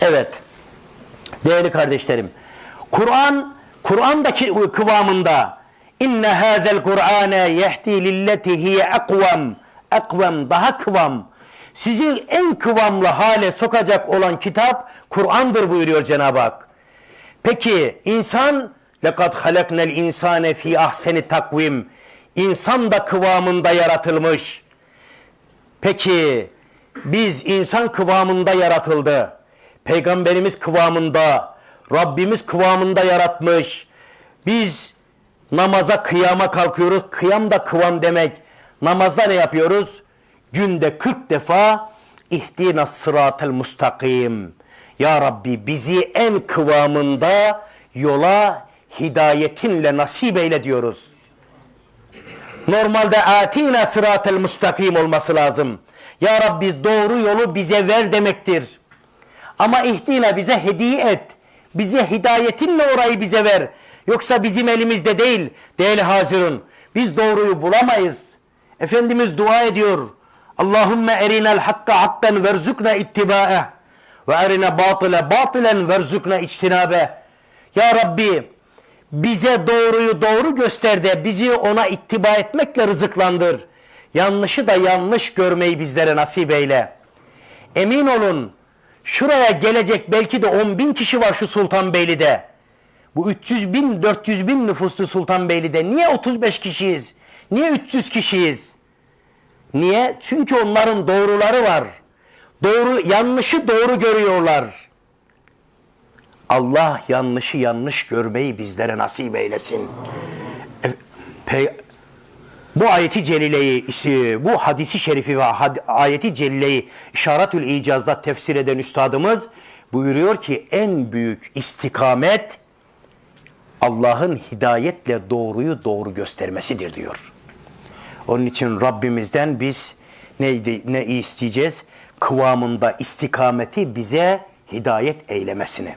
Evet. Değerli kardeşlerim. Kur'an Kur'an'daki kıvamında inne hazel Kur'ane yehdi lilleti hiye ekvam ekvam daha kıvam sizi en kıvamlı hale sokacak olan kitap Kur'an'dır buyuruyor Cenab-ı Hak. Peki insan lekad halaknel insane fi ahseni takvim insan da kıvamında yaratılmış. Peki biz insan kıvamında yaratıldı. Peygamberimiz kıvamında, Rabbimiz kıvamında yaratmış. Biz namaza kıyama kalkıyoruz. Kıyam da kıvam demek. Namazda ne yapıyoruz? Günde 40 defa ihdina sıratel mustakim. Ya Rabbi bizi en kıvamında yola hidayetinle nasip eyle diyoruz. Normalde atina sıratel mustakim olması lazım. Ya Rabbi doğru yolu bize ver demektir. Ama ihdina bize hediye et. Bize hidayetinle orayı bize ver. Yoksa bizim elimizde değil. Değerli hazirun. Biz doğruyu bulamayız. Efendimiz dua ediyor. Allahümme erinel hakka hakkan verzukna ittiba'eh. Ve erine batıle batılen verzukna içtinabe. Ya Rabbi bize doğruyu doğru göster de bizi ona ittiba etmekle rızıklandır. Yanlışı da yanlış görmeyi bizlere nasip eyle. Emin olun şuraya gelecek belki de 10 bin kişi var şu Sultanbeyli'de. Bu 300 bin 400 bin nüfuslu Sultanbeyli'de niye 35 kişiyiz? Niye 300 kişiyiz? Niye? Çünkü onların doğruları var. Doğru yanlışı doğru görüyorlar. Allah yanlışı yanlış görmeyi bizlere nasip eylesin. E, Pe- bu ayeti celileyi, bu hadisi şerifi ve ayeti celileyi işaretül icazda tefsir eden üstadımız buyuruyor ki en büyük istikamet Allah'ın hidayetle doğruyu doğru göstermesidir diyor. Onun için Rabbimizden biz neydi, ne isteyeceğiz? Kıvamında istikameti bize hidayet eylemesini.